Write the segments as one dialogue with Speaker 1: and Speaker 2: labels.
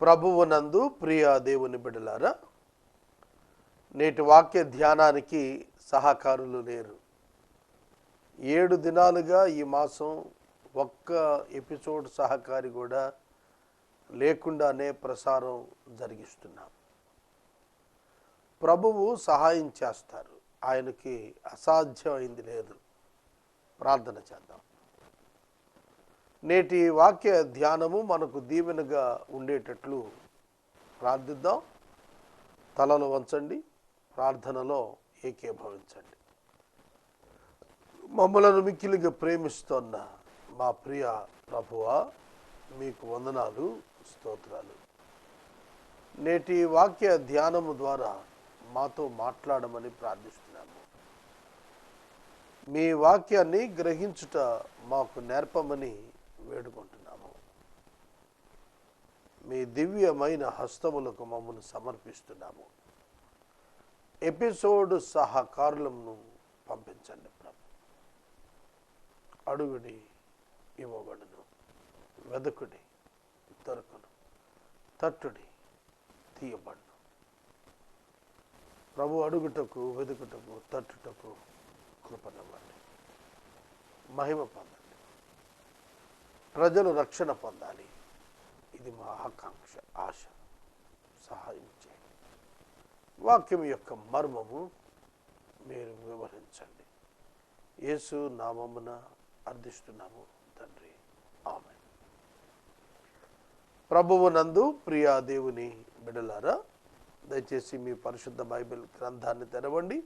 Speaker 1: ప్రభువునందు ప్రియ దేవుని బిడలారా నేటి వాక్య ధ్యానానికి సహకారులు లేరు. ఏడు దినాలుగా ఈ మాసం ఒక్క ఎపిసోడ్ సహకారి కూడా లేకుండానే ప్రసారం జరిగిస్తున్నాం. ప్రభువు సహాయం చేస్తారు. ఆయనకి అసాధ్యమైంది లేదు. ప్రార్థన చేద్దాం. నేటి వాక్య ధ్యానము మనకు దీవెనగా ఉండేటట్లు ప్రార్థిద్దాం. తలలు వంచండి ప్రార్థనలో ఏకీభవించండి. మమ్మలను మిక్కిలిగా ప్రేమిస్తున్న మా ప్రియ ప్రభువ మీకు వందనాలు స్తోత్రాలు. నేటి వాక్య ధ్యానము ద్వారా మాతో మాట్లాడమని ప్రార్థిస్తున్నాము. మీ వాక్యాన్ని గ్రహించుట మాకు నేర్పమని వేడుకుంటున్నాము. మీ దివ్యమైన హస్తములకు మమ్మల్ని సమర్పిస్తున్నాము. ఎపిసోడ్ సహకారులను పంపించండి ప్రభు. అడుగుడి ఇవ్వబడును వెదకుడి దొరకను తట్టుడి తీయబడును. ప్రభు అడుగుటకు వెదుకుటకు తట్టుటకు కృపనివ్వండి. మహిమ పొందండి. ప్రజలు రక్షణ పొందాలి. ఇది మా ఆకాంక్ష ఆశ. సహాయం చేయండి. వాక్యం యొక్క మర్మము మీరు వివరించండి. యేసు నామమున అర్థిస్తున్నాము తండ్రి. ఆమె ప్రభువునందు ప్రియా దేవుని బిడలారా దయచేసి మీ పరిశుద్ధ బైబిల్ గ్రంథాన్ని తెరవండి.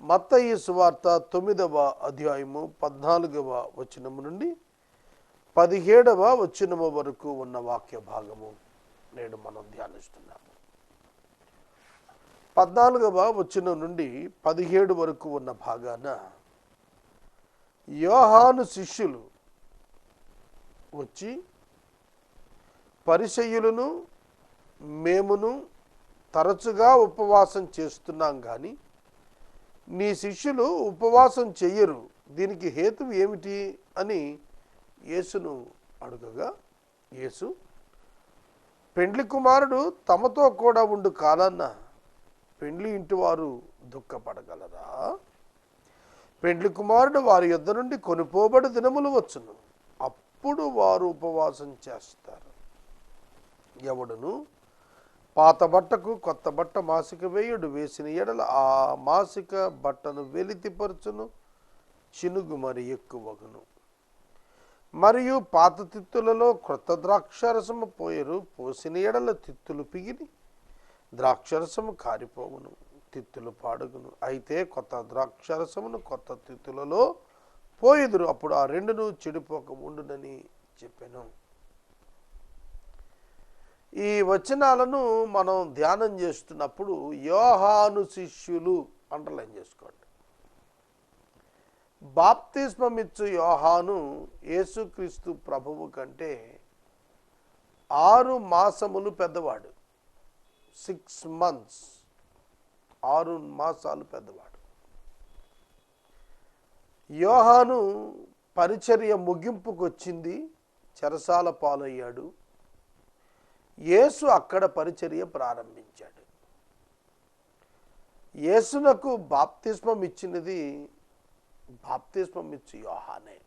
Speaker 1: మత్తయి సువార్త తొమ్మిదవ అధ్యాయము పద్నాలుగవ వచనము నుండి పదిహేడవ వచ్చినము వరకు ఉన్న వాక్య భాగము నేడు మనం ధ్యానిస్తున్నాము. పద్నాలుగవ వచ్చిన నుండి పదిహేడు వరకు ఉన్న భాగాన యోహాను శిష్యులు వచ్చి పరిచయులను మేమును తరచుగా ఉపవాసం చేస్తున్నాం కానీ నీ శిష్యులు ఉపవాసం చెయ్యరు దీనికి హేతు ఏమిటి అని యేసును అడుగగా యేసు పెండ్లి కుమారుడు తమతో కూడా ఉండు కాలన్న పెండ్లి ఇంటివారు దుఃఖపడగలరా? పెండ్లి కుమారుడు వారి యొద్ద నుండి కొనుపోబడి దినములు వచ్చును. అప్పుడు వారు ఉపవాసం చేస్తారు. ఎవడును? పాత బట్టకు కొత్త బట్ట మాసిక వేయుడు వేసిన ఎడల ఆ మాసిక బట్టను వెలితిపరచును. చినుగు మరి ఎక్కువగును. మరియు పాత తిత్తులలో క్రొత్త ద్రాక్షరసము పోయరు పోసిన ఎడల తిత్తులు పిగిలి ద్రాక్షరసము కారిపోవును తిత్తులు పాడుగును. అయితే కొత్త ద్రాక్షరసమును కొత్త తిత్తులలో పోయిదురు అప్పుడు ఆ రెండును చెడిపోక ఉండునని చెప్పాను. ఈ వచనాలను మనం ధ్యానం చేస్తున్నప్పుడు యోహాను శిష్యులు అండర్లైన్ చేసుకోండి. బాప్తిస్మమిచ్చు యోహాను యేసుక్రీస్తు ప్రభువు కంటే ఆరు మాసములు పెద్దవాడు. Six months. ఆరు మాసాలు పెద్దవాడు. యోహాను పరిచర్య ముగింపుకొచ్చింది చెరసాల పాలయ్యాడు. యేసు అక్కడ పరిచర్య ప్రారంభించాడు. యేసునకు బాప్తిస్మం ఇచ్చినది బాప్తిస్మం ఇచ్చి యోహానే.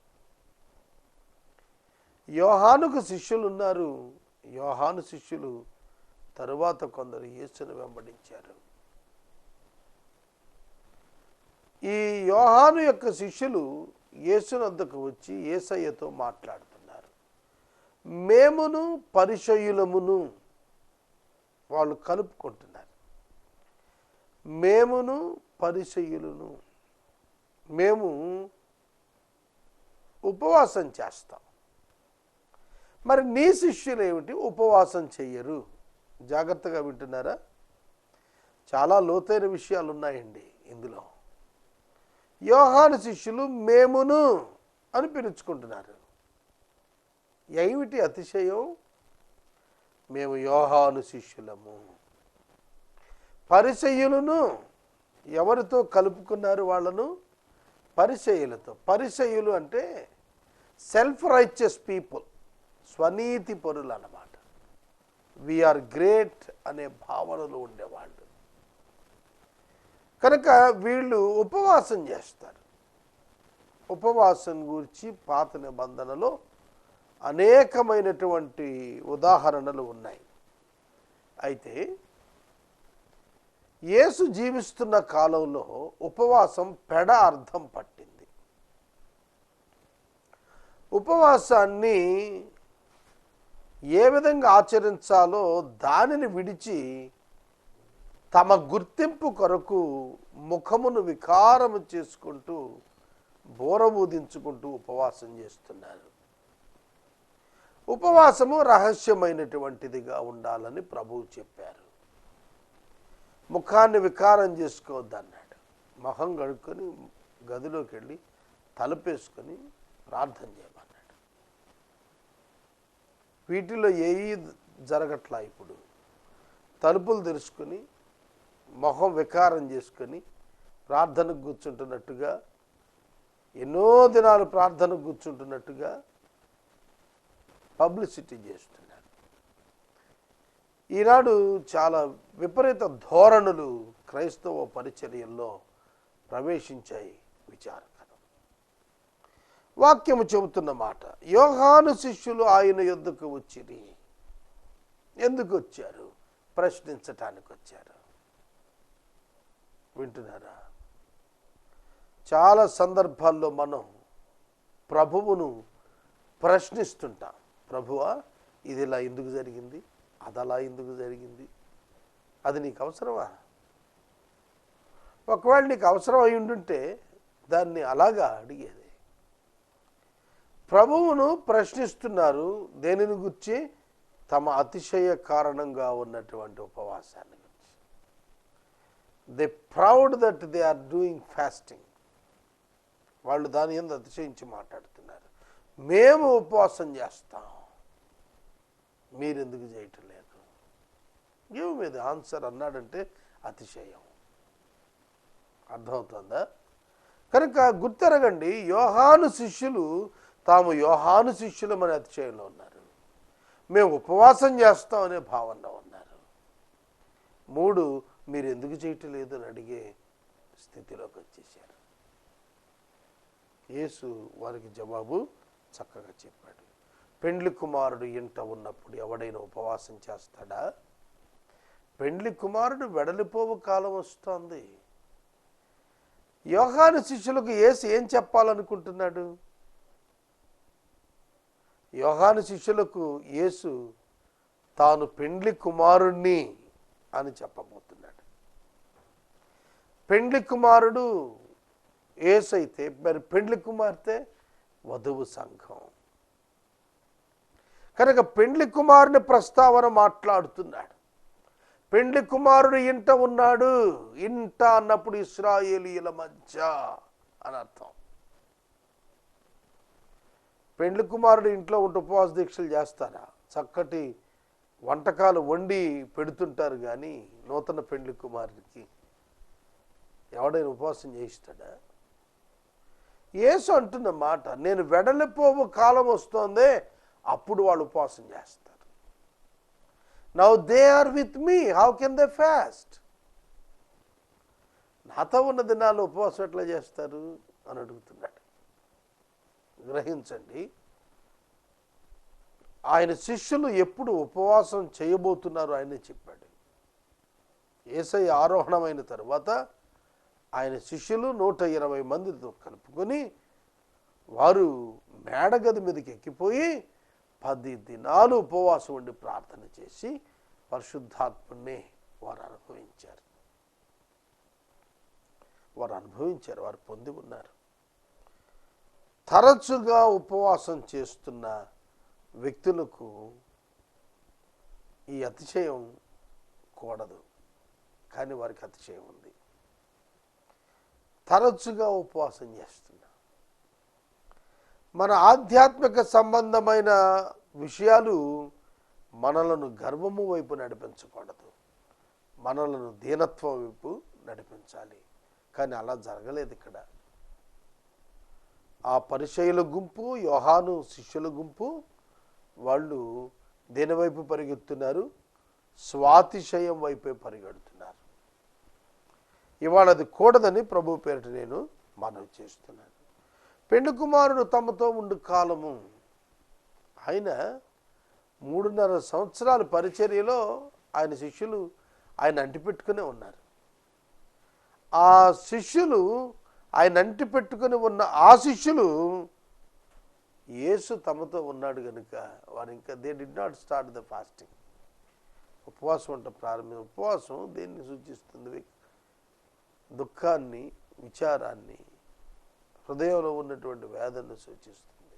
Speaker 1: యోహానుకు శిష్యులు ఉన్నారు యోహాను శిష్యులు తరువాత కొందరు యేసును వెంబడించారు. ఈ యోహాను యొక్క శిష్యులు యేసునద్దకు వచ్చి ఏసయ్యతో మాట్లాడుతున్నారు. మేమును పరిచయులమును వాళ్ళు కలుపుకుంటున్నారు. మేమును పరిచయులను మేము ఉపవాసం చేస్తాం. మరి నీ శిష్యులు ఏమిటి? ఉపవాసం చెయ్యరు. జాగ్రత్తగా వింటున్నారా? చాలా లోతైన విషయాలు ఉన్నాయండి ఇందులో. యోహాను శిష్యులు మేమును అని పిలుచుకుంటున్నారు. ఏమిటి అతిశయం? మేము యోహాను శిష్యులము. పరిచయులను ఎవరితో కలుపుకున్నారు వాళ్ళను? పరిచయులతో పరిచయులు అంటే సెల్ఫ్ రైచియస్ పీపుల్ స్వనీతి పరులు అన్నమాట. వీఆర్ గ్రేట్ అనే భావనలో ఉండేవాళ్ళు. కనుక వీళ్ళు ఉపవాసం చేస్తారు. ఉపవాసం గురించి పాత నిబంధనలో అనేకమైనటువంటి ఉదాహరణలు ఉన్నాయి. అయితే యేసు జీవిస్తున్న కాలంలో ఉపవాసం పెడ అర్థం పట్టింది. ఉపవాసాన్ని ఏ విధంగా ఆచరించాలో దానిని విడిచి తమ గుర్తింపు కొరకు ముఖమును వికారము చేసుకుంటూ బోరబూదించుకుంటూ ఉపవాసం చేస్తున్నారు. ఉపవాసము రహస్యమైనటువంటిదిగా ఉండాలని ప్రభువు చెప్పారు. ముఖాన్ని వికారం చేసుకోవద్దు అన్నాడు మొహం కడుక్కొని గదిలోకి వెళ్ళి తలపేసుకొని ప్రార్థన చేయమన్నాడు. వీటిలో ఏవి జరగట్లా ఇప్పుడు? తలుపులు తెరుచుకొని మొహం వికారం చేసుకొని ప్రార్థనకు కూర్చుంటున్నట్టుగా ఎన్నో దినాలు ప్రార్థనకు కూర్చుంటున్నట్టుగా పబ్లిసిటీ చేస్తుంది ఈనాడు చాలా విపరీత ధోరణులు క్రైస్తవ పరిచర్యల్లో ప్రవేశించాయి విచారకరం. వాక్యము చెబుతున్న మాట యోహాను శిష్యులు ఆయన ఎందుకు వచ్చిరి. ఎందుకు వచ్చారు? ప్రశ్నించటానికి వచ్చారు. వింటున్నారా? చాలా సందర్భాల్లో మనం ప్రభువును ప్రశ్నిస్తుంటాం. ప్రభువా ఇది ఇలా ఎందుకు జరిగింది? అది అలా ఎందుకు జరిగింది? అది నీకు అవసరమా? ఒకవేళ నీకు అవసరం అయి ఉండుంటే దాన్ని అలాగా అడిగేది. ప్రభువును ప్రశ్నిస్తున్నారు దేనిని గుర్చి? తమ అతిశయ కారణంగా ఉన్నటువంటి ఉపవాసాన్ని గురించి. They proud that they are doing fasting వాళ్ళు దాని ఎందు అతిశయించి మాట్లాడుతున్నారు. మేము ఉపవాసం చేస్తాం. మీరెందుకు చేయటం లేదు? గివ్ మీద ఆన్సర్ అన్నాడంటే అతిశయం. అర్థమవుతుందా? కనుక గుర్తెరగండి యోహాను శిష్యులు తాము యోహాను శిష్యులమని అతిశయంలో ఉన్నారు. మేము ఉపవాసం చేస్తాం అనే భావనలో ఉన్నారు. మూడు మీరు ఎందుకు చేయటం లేదు అని అడిగే స్థితిలోకి వచ్చేసారు యేసు వారికి జవాబు చక్కగా చెప్పాడు. పెండ్లి కుమారుడు ఇంట ఉన్నప్పుడు ఎవడైనా ఉపవాసం చేస్తాడా? పెండ్లి కుమారుడు వెడలిపోవు కాలం వస్తోంది. యోహాను శిష్యులకు యేసు ఏం చెప్పాలనుకుంటున్నాడు? యోహాను శిష్యులకు యేసు తాను పెండ్లి కుమారుణ్ణి అని చెప్పబోతున్నాడు. పెండ్లి కుమారుడు ఏసు అయితే మరి పెండ్లి కుమార్తె వధువు సంఘం. కనుక పెండ్లి కుమారుని ప్రస్తావన మాట్లాడుతున్నాడు. పెండ్లి కుమారుడు ఇంట ఉన్నాడు. ఇంట అన్నప్పుడు ఇస్రాయేలీల మధ్య అని అర్థం. పెండ్లి కుమారుడు ఇంట్లో ఉంటే ఉపవాస దీక్షలు చేస్తారా? చక్కటి వంటకాలు వండి పెడుతుంటారు కానీ నూతన పెండ్లి కుమారుడికి ఎవడైనా ఉపవాసం చేయిస్తాడా? యేసు అంటున్న మాట నేను వెడలిపోవు కాలం వస్తోందే అప్పుడు వాళ్ళు ఉపవాసం చేస్తారు. Now they are with me how can they fast నాతో ఉన్న దినాలు ఉపవాసం ఎట్లా చేస్తారు అని అడుగుతున్నాడు. గ్రహించండి. ఆయన శిష్యులు ఎప్పుడు ఉపవాసం చేయబోతున్నారు ఆయనే చెప్పాడు. ఏసై ఆరోహణమైన తర్వాత ఆయన శిష్యులు నూట ఇరవై మందితో కలుపుకొని వారు మేడగది మీదకి ఎక్కిపోయి పది దినాలు ఉపవాసం ఉండి ప్రార్థన చేసి పరిశుద్ధాత్మని వారు అనుభవించారు. వారు అనుభవించారు వారు పొంది ఉన్నారు. తరచుగా ఉపవాసం చేస్తున్న వ్యక్తులకు ఈ అతిశయం కూడదు కానీ వారికి అతిశయం ఉంది. తరచుగా ఉపవాసం చేస్తుంది మన ఆధ్యాత్మిక సంబంధమైన విషయాలు మనలను గర్వము వైపు నడిపించకూడదు. మనలను దీనత్వం వైపు నడిపించాలి. కానీ అలా జరగలేదు ఇక్కడ. ఆ పరిచయుల గుంపు యోహాను శిష్యుల గుంపు వాళ్ళు దేనివైపు పరిగెత్తున్నారు? స్వాతిశయం వైపే పరిగెడుతున్నారు. ఇవాళ అది కూడదని ప్రభు పేరిట నేను మనవి చేస్తున్నాను. పెండు కుమారుడు తమతో ఉండు కాలము. ఆయన మూడున్నర సంవత్సరాల పరిచర్యలో ఆయన శిష్యులు ఆయన అంటిపెట్టుకునే ఉన్నారు. ఆ శిష్యులు ఆయన అంటిపెట్టుకుని ఉన్న ఆ శిష్యులు యేసు తమతో ఉన్నాడు కనుక వారు ఇంకా they did not start the fasting. ఉపవాసం అంటే ప్రారంభం. ఉపవాసం దేన్ని సూచిస్తుంది? దుఃఖాన్ని విచారాన్ని హృదయంలో ఉన్నటువంటి వేదనను సూచిస్తుంది.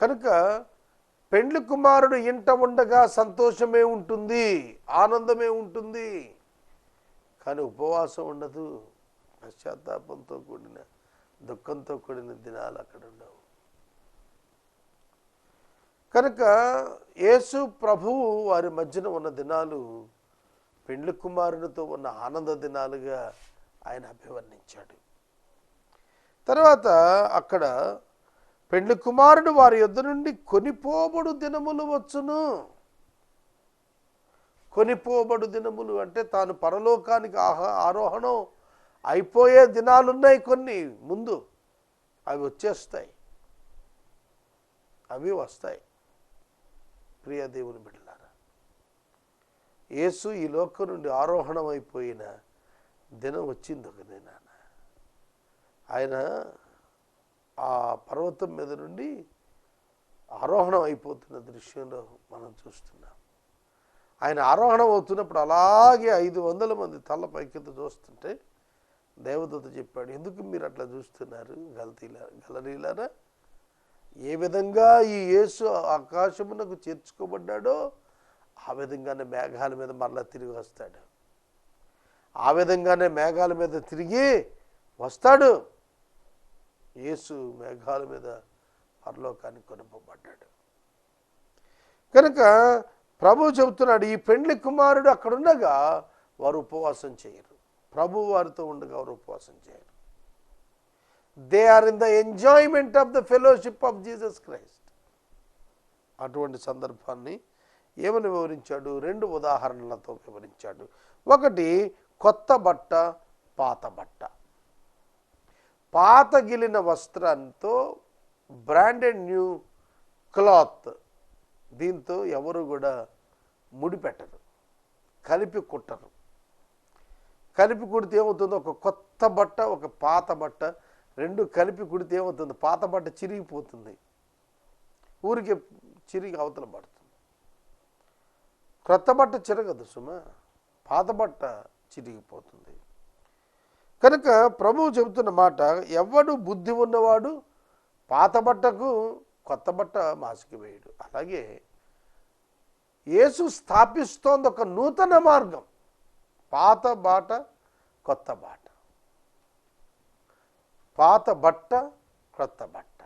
Speaker 1: కనుక పెండ్లి కుమారుడు ఇంట ఉండగా సంతోషమే ఉంటుంది ఆనందమే ఉంటుంది. కానీ ఉపవాసం ఉండదు. పశ్చాత్తాపంతో కూడిన దుఃఖంతో కూడిన దినాలు అక్కడ ఉండవు. కనుక యేసు ప్రభువు వారి మధ్యన ఉన్న దినాలు పెండ్లి కుమారునితో ఉన్న ఆనంద దినాలుగా ఆయన అభివర్ణించాడు. తర్వాత అక్కడ పెండ్లి కుమారుడు వారి యొద్ నుండి కొనిపోబడు దినములు వచ్చును. కొనిపోబడు దినములు అంటే తాను పరలోకానికి ఆహా ఆరోహణం అయిపోయే దినాలున్నాయి కొన్ని. ముందు అవి వచ్చేస్తాయి. అవి వస్తాయి. ప్రియ దేవుని బిడ్డలారా యేసు ఈ లోకం నుండి ఆరోహణం అయిపోయిన దినం వచ్చింది ఒక దినాన ఆయన ఆ పర్వతం మీద నుండి ఆరోహణం అయిపోతున్న దృశ్యంలో మనం చూస్తున్నాం. ఆయన ఆరోహణం అవుతున్నప్పుడు అలాగే ఐదు వందల మంది తల్ల పైకెత్త చూస్తుంటే దేవదూత చెప్పాడు ఎందుకు మీరు అట్లా చూస్తున్నారు గలతీలా గలరీలారా ఏ విధంగా ఈ యేసు ఆకాశమునకు చేర్చుకోబడ్డాడో ఆ విధంగానే మేఘాల మీద మరలా తిరిగి వస్తాడు. ఆ విధంగానే మేఘాల మీద తిరిగి వస్తాడు. యేసు మేఘాల మీద పరలోకానికి కొనుపబడ్డాడు. కనుక ప్రభు చెబుతున్నాడు ఈ పెండ్లి కుమారుడు అక్కడ ఉండగా వారు ఉపవాసం చేయరు. ప్రభు వారితో ఉండగా వారు ఉపవాసం చేయరు. They are in the enjoyment of the fellowship of Jesus Christ అటువంటి సందర్భాన్ని ఏమని వివరించాడు? రెండు ఉదాహరణలతో వివరించాడు. ఒకటి కొత్త బట్ట పాత బట్ట. పాతగిలిన వస్త్రంతో బ్రాండెడ్ న్యూ క్లాత్ దీంతో ఎవరు కూడా ముడిపెట్టరు కలిపి కుట్టరు. కలిపి కుడితే ఏమవుతుంది? ఒక కొత్త బట్ట ఒక పాత బట్ట రెండు కలిపి కుడితే ఏమవుతుంది? పాత బట్ట చిరిగిపోతుంది. ఊరికే చిరిగి అవతల పడుతుంది. క్రొత్త బట్ట చిరగదు సుమ. పాత బట్ట చిరిగిపోతుంది. కనుక ప్రభువు చెబుతున్న మాట ఎవడు బుద్ధి ఉన్నవాడు పాత బట్టకు కొత్త బట్ట మాసికి వేయడు. అలాగే యేసు స్థాపిస్తోంది ఒక నూతన మార్గం పాత బాట కొత్త బాట. పాత బట్ట క్రొత్త బట్ట.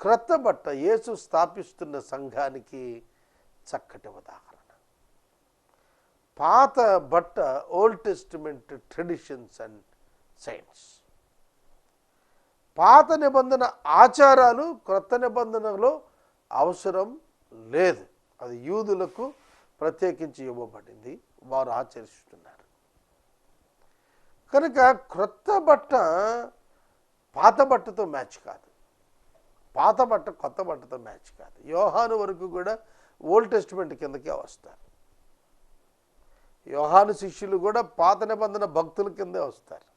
Speaker 1: క్రొత్త బట్ట యేసు స్థాపిస్తున్న సంఘానికి చక్కటి ఉదాహరణ. పాత బట్ట Old Testament traditions and signs. పాత నిబంధన ఆచారాలు క్రొత్త నిబంధనలో అవసరం లేదు. అది యూదులకు ప్రత్యేకించి ఇవ్వబడింది. వారు ఆచరిస్తున్నారు. కనుక క్రొత్త బట్ట పాత బట్టతో మ్యాచ్ కాదు. పాత బట్ట కొత్త బట్టతో మ్యాచ్ కాదు. యోహాను వరకు కూడా ఓల్డ్ టెస్టిమెంట్ కిందకే వస్తారు. యోహాను శిష్యులు కూడా పాత నిబంధన భక్తుల కిందే వస్తారు.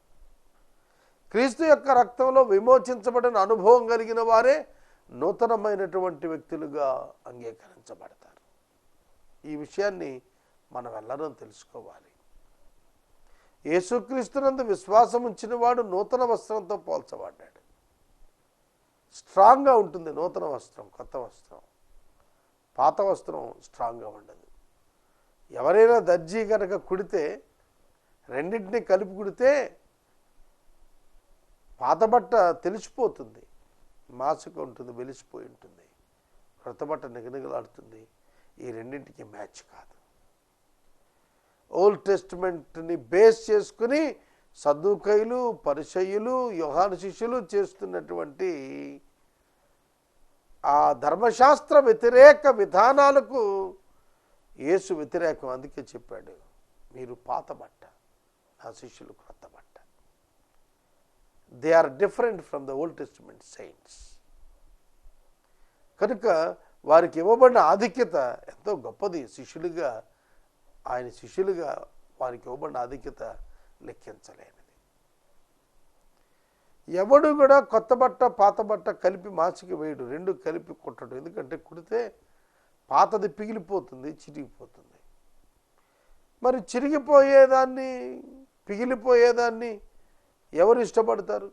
Speaker 1: క్రీస్తు యొక్క రక్తంలో విమోచించబడిన అనుభవం కలిగిన వారే నూతనమైనటువంటి వ్యక్తులుగా అంగీకరించబడతారు. ఈ విషయాన్ని మనం ఎల్లరూ తెలుసుకోవాలి. యేసుక్రీస్తునందు విశ్వాసం ఉంచిన వాడు నూతన వస్త్రంతో పోల్చబడ్డాడు. స్ట్రాంగ్గా ఉంటుంది నూతన వస్త్రం కొత్త వస్త్రం. పాత వస్త్రం స్ట్రాంగ్గా ఉండదు. ఎవరైనా దర్జీ కనుక కుడితే రెండింటినీ కలిపి కుడితే పాత బట్ట తెలిసిపోతుంది. మాసుక ఉంటుంది వెలిసిపోయి ఉంటుంది. క్రొత్త బట్ట నిగనిగలాడుతుంది. ఈ రెండింటికి మ్యాచ్ కాదు. ఓల్డ్ టెస్ట్మెంట్ని బేస్ చేసుకుని సద్దుకైలు పరిచయులు యోహాను శిష్యులు చేస్తున్నటువంటి ఆ ధర్మశాస్త్ర వ్యతిరేక విధానాలకు యేసు వ్యతిరేకం అందుకే చెప్పాడు మీరు పాత బట్ట నా శిష్యులు క్రొత్త బట్ట. They are different from the Old Testament signs కనుక వారికి ఇవ్వబడిన ఆధిక్యత ఎంతో గొప్పది. శిష్యులుగా ఆయన శిష్యులుగా వారికి ఇవ్వబడిన ఆధిక్యత లెక్కించలేనిది. ఎవడు కూడా కొత్త బట్ట పాత బట్ట కలిపి మాసికి వేయడు రెండు కలిపి కుట్టడు. ఎందుకంటే కుడితే పాతది పిగిలిపోతుంది చిరిగిపోతుంది. మరి చిరిగిపోయేదాన్ని పిగిలిపోయేదాన్ని ఎవరు ఇష్టపడతారు?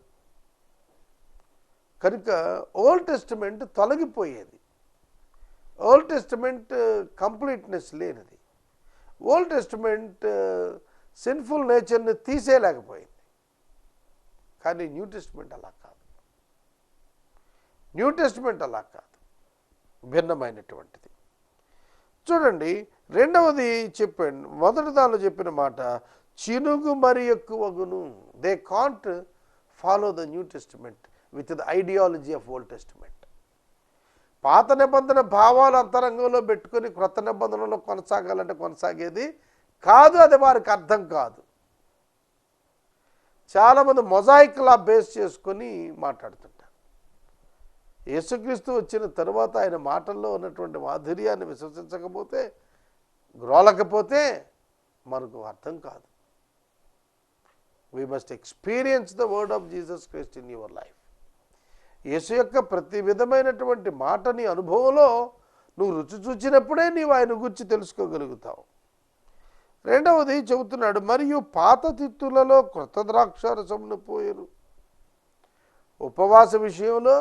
Speaker 1: కనుక ఓల్డ్ టెస్టిమెంట్ తొలగిపోయేది. ఓల్డ్ టెస్టిమెంట్ కంప్లీట్నెస్ లేనిది. ఓల్డ్ టెస్టిమెంట్ సిన్ఫుల్ నేచర్ని తీసేయలేకపోయింది. కానీ న్యూ టెస్టిమెంట్ అలా కాదు. న్యూ టెస్టిమెంట్ అలా కాదు. భిన్నమైనటువంటిది. చూడండి రెండవది చెప్పండి మొదటి దానిలో చెప్పిన మాట చినుగు మరి ఎక్కువగును. They can't follow the New Testament with the ideology of Old Testament పాత నిబంధన భావాలు అంతరంగంలో పెట్టుకొని క్రొత్త నిబంధనలో కొనసాగాలంటే కొనసాగేది కాదు అది వారికి అర్థం కాదు. చాలామంది మొజాయిక్లా బేస్ చేసుకొని మాట్లాడుతుంటారు. యేసుక్రీస్తు వచ్చిన తరువాత ఆయన మాటల్లో ఉన్నటువంటి మాధుర్యాన్ని విశ్వసించకపోతే గ్రోలకపోతే మనకు అర్థం కాదు. We must experience the word of Jesus Christ in your life యేసు యొక్క ప్రతి విధమైనటువంటి మాటని అనుభవంలో నువ్వు రుచి చూచినప్పుడే నీవు ఆయన గురించి తెలుసుకోగలుగుతావు. రెండవది చెబుతున్నాడు మరియు పాత తిత్తులలో క్రొత్త ద్రాక్షారసమును పోయారు ఉపవాస విషయంలో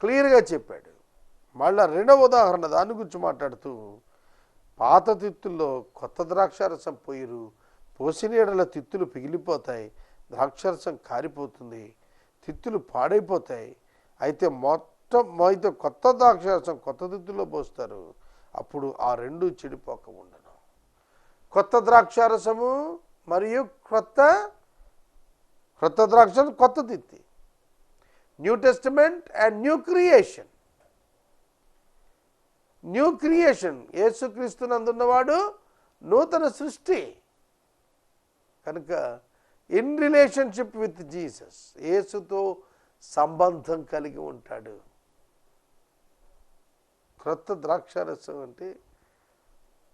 Speaker 1: క్లియర్గా చెప్పాడు. మళ్ళా రెండవ ఉదాహరణ దాని గురించి మాట్లాడుతూ పాత తిత్తుల్లో కొత్త ద్రాక్షారసం పోయిరు పోసినీడల తిత్తులు పిగిలిపోతాయి ద్రాక్షారసం కారిపోతుంది తిత్తులు పాడైపోతాయి. అయితే మొత్తం అయితే కొత్త ద్రాక్షారసం కొత్త తిత్తుల్లో పోస్తారు. అప్పుడు ఆ రెండు చెడిపోక ఉండను కొత్త ద్రాక్షారసము మరియు క్రొత్త క్రొత్త ద్రాక్ష కొత్త తిత్తి. New Testament and new creation new creation యేసుక్రీస్తునందున్నవాడు నూతన సృష్టి. కనుక ఇన్ రిలేషన్షిప్ విత్ జీసస్ యేసుతో సంబంధం కలిగి ఉంటాడు. క్రొత్త ద్రాక్షారసం అంటే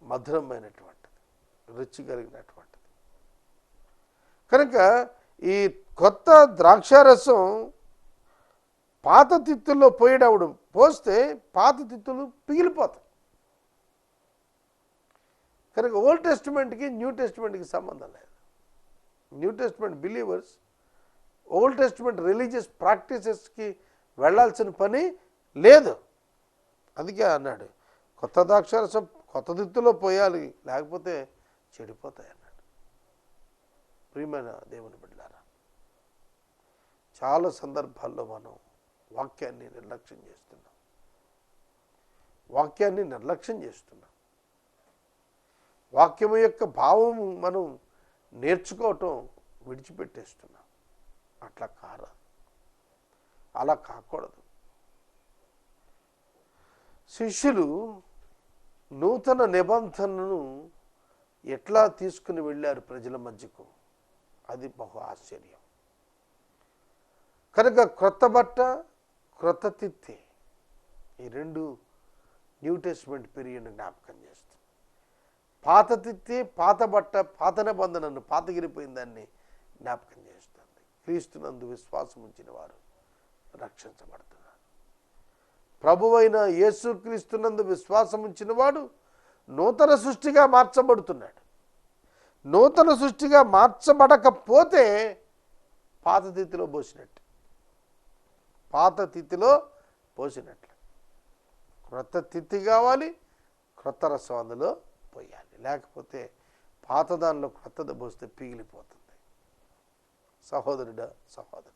Speaker 1: మధురమైనటువంటిది రుచి కలిగినటువంటిది కనుక ఈ కొత్త ద్రాక్షారసం పాత తిత్తుల్లో పోయేటప్పుడు పోస్తే పాత తిత్తులు పిగిలిపోతాయి. కనుక ఓల్డ్ టెస్టిమెంట్కి న్యూ టెస్టిమెంట్కి సంబంధం లేదు. New Testament believers Old Testament religious ప్రాక్టీసెస్కి వెళ్ళాల్సిన పని లేదు. అందుకే అన్నాడు కొత్త ద్రాక్షారసం కొత్త దిత్తులో పోయాలి లేకపోతే చెడిపోతాయి అన్నాడు. ప్రియమైన దేవుని బిడ్డారా చాలా సందర్భాల్లో మనం వాక్యాన్ని నిర్లక్ష్యం చేస్తున్నాం. వాక్యాన్ని నిర్లక్ష్యం చేస్తున్నాం. వాక్యము యొక్క భావం మనం నేర్చుకోవటం విడిచిపెట్టేస్తున్నాం. అట్లా కారా అలా కాకూడదు. శిష్యులు నూతన నిబంధనను ఎట్లా తీసుకుని వెళ్ళారు ప్రజల మధ్యకు? అది బహు ఆశ్చర్యం. కనుక క్రొత్త బట్ట క్రొత్త తిత్తి ఈ రెండు న్యూ టెస్ట్మెంట్ పీరియడ్ జ్ఞాపకం చేస్తుంది. పాత తిత్తి పాత బట్ట పాత నిబంధనను పాతగిరిపోయిన దాన్ని జ్ఞాపకం చేస్తుంది. క్రీస్తునందు విశ్వాసం ఉంచిన వారు రక్షించబడుతున్నారు. ప్రభువైన యేసు క్రీస్తునందు విశ్వాసం ఉంచిన వాడు నూతన సృష్టిగా మార్చబడుతున్నాడు. నూతన సృష్టిగా మార్చబడకపోతే పాత తిథిలో పోసినట్టు. పాత తిథిలో పోసినట్లు. క్రొత్త తిథి కావాలి క్రొత్త రసం అందులో పోయాలి. లేకపోతే పాత దానిలో క్రొత్తది పోస్తే పీగిలిపోతుంది. సహోదరుడ సహోదరి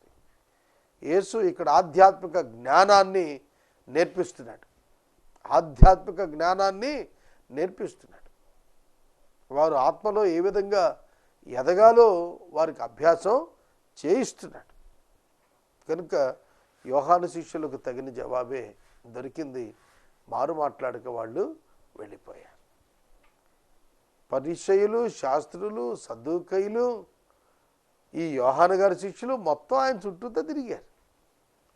Speaker 1: యేసు ఇక్కడ ఆధ్యాత్మిక జ్ఞానాన్ని నేర్పిస్తున్నాడు. ఆధ్యాత్మిక జ్ఞానాన్ని నేర్పిస్తున్నాడు. వారు ఆత్మలో ఏ విధంగా ఎదగాలో వారికి అభ్యాసం చేయిస్తున్నాడు. కనుక యోహాను శిష్యులకు తగిన జవాబే దొరికింది. మారు మాట్లాడక వాళ్ళు వెళ్ళిపోయారు. పరిచయులు శాస్త్రులు సద్దుకయులు ఈ యోహాను గారి శిష్యులు మొత్తం ఆయన చుట్టూతో తిరిగారు.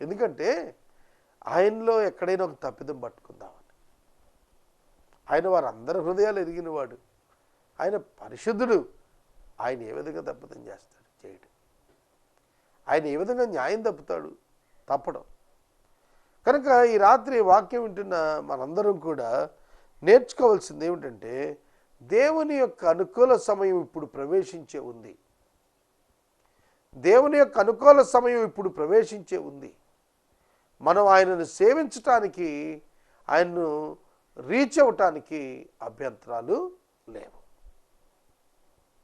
Speaker 1: ఎందుకంటే ఆయనలో ఎక్కడైనా ఒక తప్పిదం పట్టుకుందామని. ఆయన వారందరి హృదయాలు ఎరిగినవాడు. ఆయన పరిశుద్ధుడు. ఆయన ఏ విధంగా తప్పిదం చేస్తాడు? చేయడు. ఆయన ఏ విధంగా న్యాయం తప్పుతాడు? తప్పడం. కనుక ఈ రాత్రి వాక్యం వింటున్న మనందరం కూడా నేర్చుకోవాల్సింది ఏమిటంటే దేవుని యొక్క అనుకూల సమయం ఇప్పుడు ప్రవేశించే ఉంది. దేవుని యొక్క అనుకూల సమయం ఇప్పుడు ప్రవేశించే ఉంది. మనం ఆయనను సేవించటానికి ఆయన్ను రీచ్ అవ్వటానికి అభ్యంతరాలు లేవు.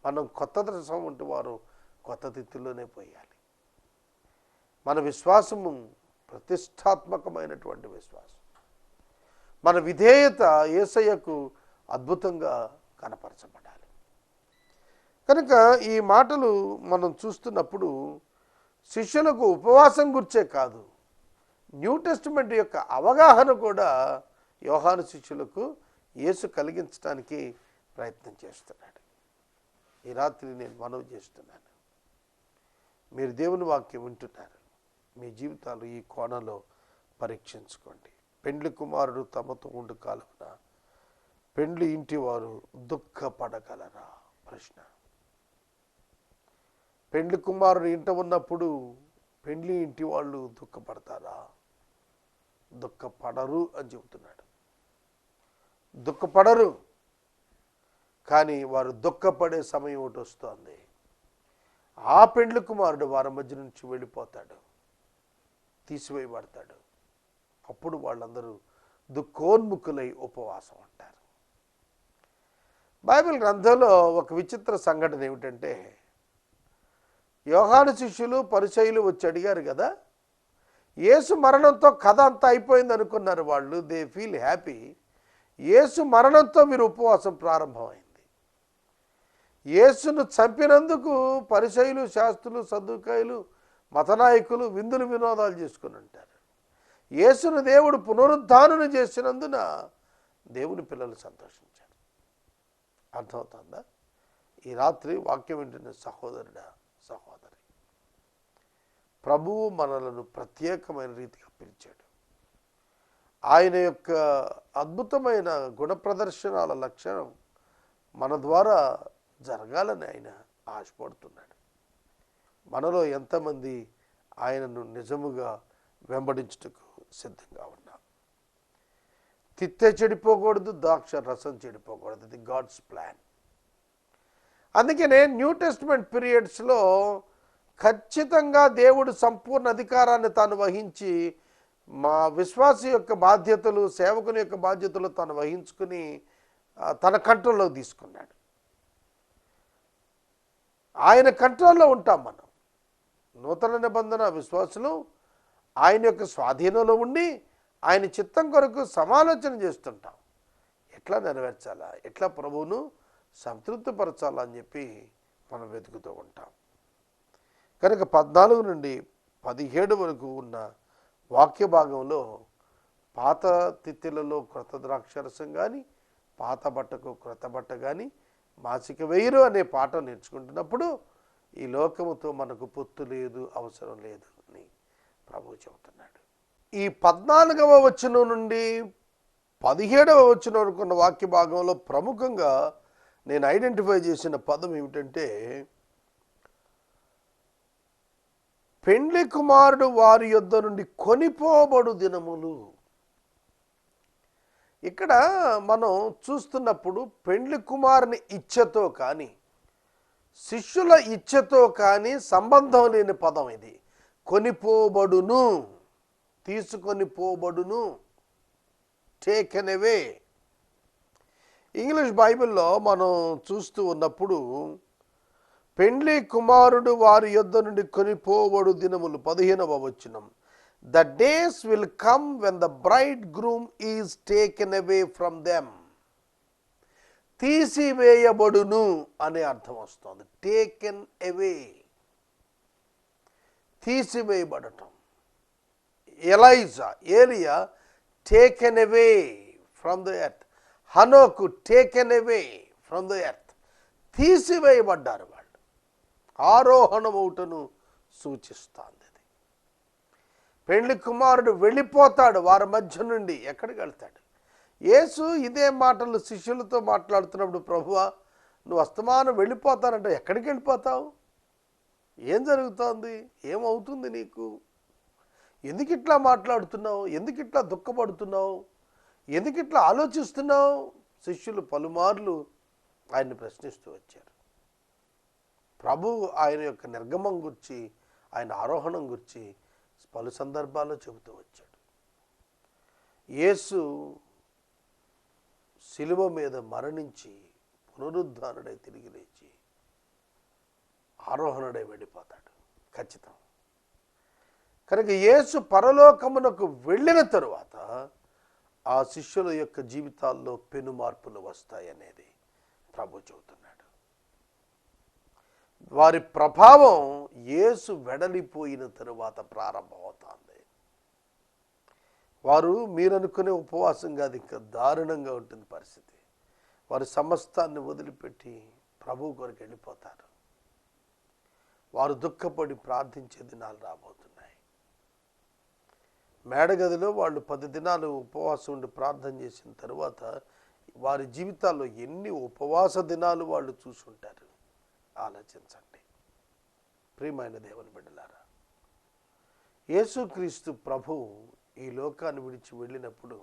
Speaker 1: మనం కొత్త దర్శనం వంటి వారు కొత్త తిత్తుల్లోనే పోయాలి. మన విశ్వాసము ప్రతిష్టాత్మకమైనటువంటి విశ్వాసం. మన విధేయత ఏసయ్యకు అద్భుతంగా కనపరచబడాలి. కనుక ఈ మాటలు మనం చూస్తున్నప్పుడు శిష్యులకు ఉపవాసం గుర్చే కాదు న్యూ టెస్టిమెంట్ యొక్క అవగాహన కూడా యోహాను శిష్యులకు యేసు కలిగించడానికి ప్రయత్నం చేస్తున్నాడు. ఈ రాత్రి నేను మనవి చేస్తున్నాను. మీరు దేవుని వాక్యం వింటున్నారు. మీ జీవితాలు ఈ కోణంలో పరీక్షించుకోండి. పెండ్లి కుమారుడు తమతో ఉండు కాలమున పెండ్లి ఇంటి వారు దుఃఖపడగలరా? ప్రశ్న. పెండ్లి కుమారుడు ఇంట ఉన్నప్పుడు పెండ్లి ఇంటి వాళ్ళు దుఃఖపడతారా? దుఃఖపడరు అని చెబుతున్నాడు. దుఃఖపడరు కానీ వారు దుఃఖపడే సమయం ఒకటి వస్తుంది. ఆ పెండ్లి కుమారుడు వారి మధ్య నుంచి వెళ్ళిపోతాడు. తీసివేయబడతాడు. అప్పుడు వాళ్ళందరూ దుఃఖోన్ముఖులై ఉపవాసం అంటారు బైబిల్ గ్రంథంలో ఒక విచిత్ర సంఘటన ఏమిటంటే యోగాను శిష్యులు పరిచయులు వచ్చి అడిగారు కదా యేసు మరణంతో కథ అంతా అయిపోయింది అనుకున్నారు వాళ్ళు దే ఫీల్ హ్యాపీ యేసు మరణంతో మీరు ఉపవాసం ప్రారంభమైంది. యేసును చంపినందుకు పరిచయులు శాస్త్రులు సదుకాయలు మతనాయకులు విందులు వినోదాలు చేసుకుని ఉంటారు. యేసును దేవుడు పునరుద్ధారణ చేసినందున దేవుని పిల్లలు సంతోషించారు. అర్థమవుతుందా? ఈ రాత్రి వాక్యం వింటున్న సహోదరుడా సహోదరి ప్రభువు మనలను ప్రత్యేకమైన రీతిగా పిలిచాడు. ఆయన యొక్క అద్భుతమైన గుణ ప్రదర్శనాల లక్షణం మన ద్వారా జరగాలని ఆయన ఆశపడుతున్నాడు. మనలో ఎంతమంది ఆయనను నిజముగా వెంబడించుటకు సిద్ధంగా ఉన్నాం. తిత్తే చెడిపోకూడదు ద్రాక్ష రసం చెడిపోకూడదు. ఇది గాడ్స్ ప్లాన్. అందుకనే న్యూ టెస్ట్మెంట్ పీరియడ్స్లో ఖచ్చితంగా దేవుడు సంపూర్ణ అధికారాన్ని తాను వహించి మా విశ్వాస యొక్క బాధ్యతలు సేవకుని యొక్క బాధ్యతలు తాను వహించుకుని తన కంట్రోల్లో తీసుకున్నాడు. ఆయన కంట్రోల్లో ఉంటాం మనం. నూతన నిబంధన విశ్వాసులు ఆయన యొక్క స్వాధీనంలో ఉండి ఆయన చిత్తం కొరకు సమాలోచన చేస్తుంటాం. ఎట్లా నెరవేర్చాలా? ఎట్లా ప్రభువును సంతృప్తిపరచాలా అని చెప్పి మనం వెతుకుతూ ఉంటాం. కనుక పద్నాలుగు నుండి పదిహేడు వరకు ఉన్న వాక్య భాగంలో పాత తిత్తిలలో క్రొత్త ద్రాక్షరసం కానీ పాత బట్టకు క్రొత్త బట్ట కానీ మాసిక వేయరు అనే పాట నేర్చుకుంటున్నప్పుడు ఈ లోకముతో మనకు పొత్తు లేదు అవసరం లేదు అని ప్రభు చెబుతున్నాడు. ఈ పద్నాలుగవ వచనం నుండి పదిహేడవ వచనం వరకు ఉన్న వాక్య భాగంలో ప్రముఖంగా నేను ఐడెంటిఫై చేసిన పదం ఏమిటంటే పెండ్లి కుమారుడు వారి యొద్ద నుండి కొనిపోబడు దినములు. ఇక్కడ మనం చూస్తున్నప్పుడు పెండ్లి కుమారుని ఇచ్ఛతో కానీ శిష్యుల ఇచ్ఛతో కానీ సంబంధం లేని పదం ఇది. కొనిపోబడును తీసుకొని పోబడును టేకెన్ అవే ఇంగ్లీష్ బైబిల్లో మనం చూస్తూ ఉన్నప్పుడు పెండ్లి కుమారుడు వారి యొద్ద నుండి కొనిపోబడు దినములు పదిహేనవ వచనం. The days will come when the bride groom is taken away from them తీసివేయబడును అనే అర్థం వస్తుంది. టేకెన్ అవే తీసివేయబడటం. ఎలైజా ఏలియా taken away from the earth హనోకు taken away from the earth తీసివేయబడ్డారు వాళ్ళు. ఆరోహణమవుటను సూచిస్తుంది అది పెళ్ళి కుమారుడు వెళ్ళిపోతాడు వారి మధ్య నుండి. ఎక్కడికి వెళ్తాడు? యేసు ఇదే మాటలు శిష్యులతో మాట్లాడుతున్నప్పుడు ప్రభువా నువ్వు అస్తమానం వెళ్ళిపోతానంటే ఎక్కడికి వెళ్ళిపోతావు? ఏం జరుగుతోంది? ఏమవుతుంది నీకు? ఎందుకు ఇట్లా మాట్లాడుతున్నావు? ఎందుకు ఇట్లా దుఃఖపడుతున్నావు? ఎందుకు ఇట్లా ఆలోచిస్తున్నావు? శిష్యులు పలుమార్లు ఆయన్ని ప్రశ్నిస్తూ వచ్చారు. ప్రభు ఆయన యొక్క నిర్గమం గురించి ఆయన ఆరోహణం గురించి పలు సందర్భాల్లో చెబుతూ వచ్చాడు. యేసు శిలువ మీద మరణించి పునరుద్ధానుడై తిరిగి లేచి ఆరోహణుడై వెళ్ళిపోతాడు. ఖచ్చితం. కనుక యేసు పరలోకమునకు వెళ్ళిన తరువాత ఆ శిష్యుల యొక్క జీవితాల్లో పెను మార్పులు వస్తాయనేది ప్రభు చెబుతున్నాడు. వారి ప్రభావం యేసు వెడలిపోయిన తరువాత ప్రారంభమవుతుంది. వారు మీరు అనుకునే ఉపవాసం కాదు ఇంకా దారుణంగా ఉంటుంది పరిస్థితి. వారు సమస్తాన్ని వదిలిపెట్టి ప్రభు కొరకు వెళ్ళిపోతారు. వారు దుఃఖపడి ప్రార్థించే దినాలు రాబోతున్నాయి. మేడగదిలో వాళ్ళు పది దినాలు ఉపవాసం ఉండి ప్రార్థన చేసిన తర్వాత వారి జీవితాల్లో ఎన్ని ఉపవాస దినాలు వాళ్ళు చూసుంటారు? ఆలోచించండి. ప్రియమైన దేవుని బిడ్డలారా యేసుక్రీస్తు ప్రభు ఈ లోకాన్ని విడిచి వెళ్ళినప్పుడు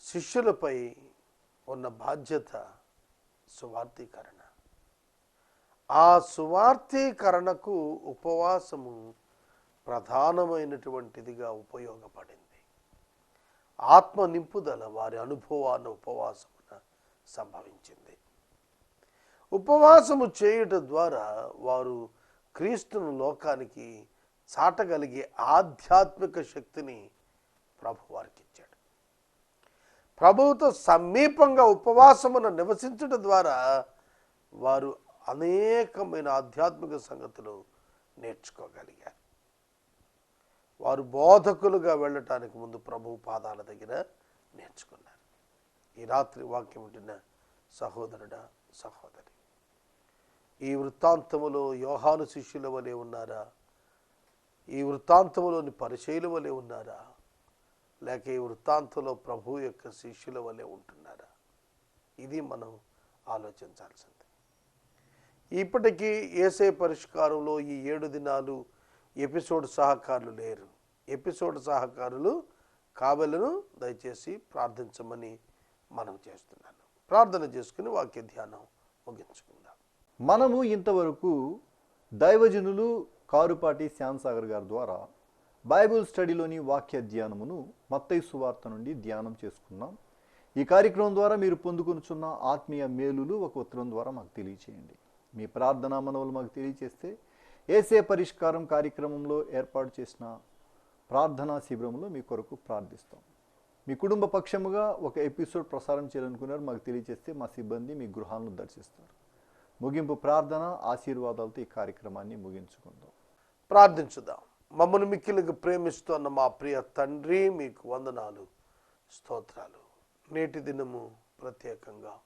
Speaker 1: శిష్యులపై ఉన్న బాధ్యత సువార్థీకరణ. ఆ సువార్థీకరణకు ఉపవాసము ప్రధానమైనటువంటిదిగా ఉపయోగపడింది. ఆత్మ నింపుదల వారి అనుభవాన్ని ఉపవాసమున సంభవించింది. ఉపవాసము చేయుట ద్వారా వారు క్రీస్తును లోకానికి చాటగలిగే ఆధ్యాత్మిక శక్తిని ప్రభు వారికి ఇచ్చాడు ప్రభువుతో సమీపంగా ఉపవాసమున నివసించడం ద్వారా వారు అనేకమైన ఆధ్యాత్మిక సంగతులు నేర్చుకోగలిగారు. వారు బోధకులుగా వెళ్ళటానికి ముందు ప్రభు పాదాల దగ్గర నేర్చుకున్నారు. ఈ రాత్రి వాక్యం ఉంటున్న సహోదరుడ సహోదరి ఈ వృత్తాంతములో యోహాను శిష్యుల వలె ఉన్నారా? ఈ వృత్తాంతములోని పరిచయుల వలె ఉన్నారా? లేక ఈ వృత్తాంతంలో ప్రభు యొక్క శిష్యుల వలె ఉంటున్నారా? ఇది మనం ఆలోచించాల్సింది. ఇప్పటికీ ఏసే పరిష్కారంలో ఈ ఏడు దినాలు ఎపిసోడ్ సహకారులు లేరు. ఎపిసోడ్ సహకారులు కాబెలను దయచేసి ప్రార్థించమని మనం చేస్తున్నాను. ప్రార్థన చేసుకుని వాక్య ధ్యానం ముగించుకుందాం.
Speaker 2: మనము ఇంతవరకు దైవజనులు కారుపాటి శ్యాంసాగర్ గారి ద్వారా బైబిల్ స్టడీలోని వాక్య ధ్యానమును మత్తయి సువార్త నుండి ధ్యానం చేసుకున్నాం. ఈ కార్యక్రమం ద్వారా మీరు పొందుకొనుచున్న ఆత్మీయ మేలులు ఒక ఉత్తరం ద్వారా మాకు తెలియచేయండి. మీ ప్రార్థనా మనవులు మాకు తెలియచేస్తే ఏసే పరిష్కారం కార్యక్రమంలో ఏర్పాటు చేసిన ప్రార్థనా శిబిరంలో మీ కొరకు ప్రార్థిస్తాం. మీ కుటుంబ పక్షముగా ఒక ఎపిసోడ్ ప్రసారం చేయాలనుకున్నారు మాకు తెలియజేస్తే మా సిబ్బంది మీ గృహాలను దర్శిస్తారు. ముగింపు ప్రార్థన ఆశీర్వాదాలతో ఈ కార్యక్రమాన్ని ముగించుకుందాం.
Speaker 1: ప్రార్థించుదాం. మమ్మల్ని మిక్కిలకు ప్రేమిస్తున్న మా ప్రియ తండ్రి మీకు వందనాలు స్తోత్రాలు. నేటి దినము ప్రత్యేకంగా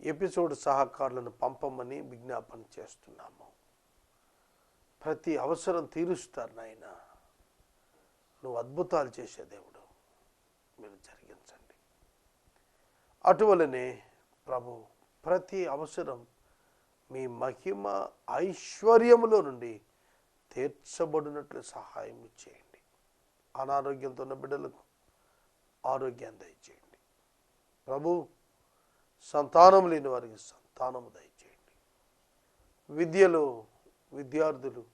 Speaker 1: ఎపిసోడ్ సహకారులను పంపమని విజ్ఞాపన చేస్తున్నాము. ప్రతి అవసరం తీరుస్తారు నాయన. నువ్వు అద్భుతాలు చేసే దేవుడు. మీరు జరిగించండి. అటువలనే ప్రభు ప్రతి అవసరం మీ మహిమ ఐశ్వర్యములో నుండి తీర్చబడినట్లు సహాయం చేయండి. అనారోగ్యంతో ఉన్న బిడ్డలకు ఆరోగ్యాన్ని దయచేయండి. ప్రభు సంతానం లేని వారికి సంతానము దయచేయండి. విద్యలో విద్యార్థులు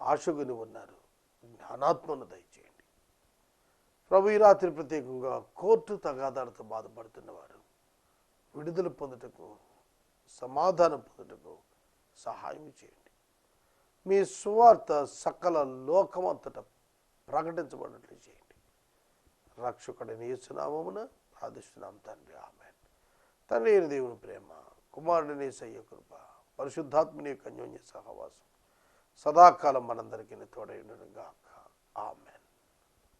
Speaker 1: ఆశగుని ఉన్నారు జ్ఞానాత్మను దయచేయండి. ప్రభు ఈ రాత్రి ప్రత్యేకంగా కోర్టు తగాదాలతో బాధపడుతున్నవారు విడుదల పొందుటకు సమాధానం పొందుటకు సహాయం చేయండి. మీ సువార్త సకల లోకమంతట ప్రకటించబడినట్లు చేయండి. రక్షకుడని యేసునామమున ప్రార్థిస్తున్నాం తండ్రి. ఆమె తండ్రి అయిన దేవుని ప్రేమ కుమారుడిని సయ్య కృప పరిశుద్ధాత్మని యొక్క అన్యోన్య సహవాసం సదాకాలం మనందరికీ తోడైండును ఆమె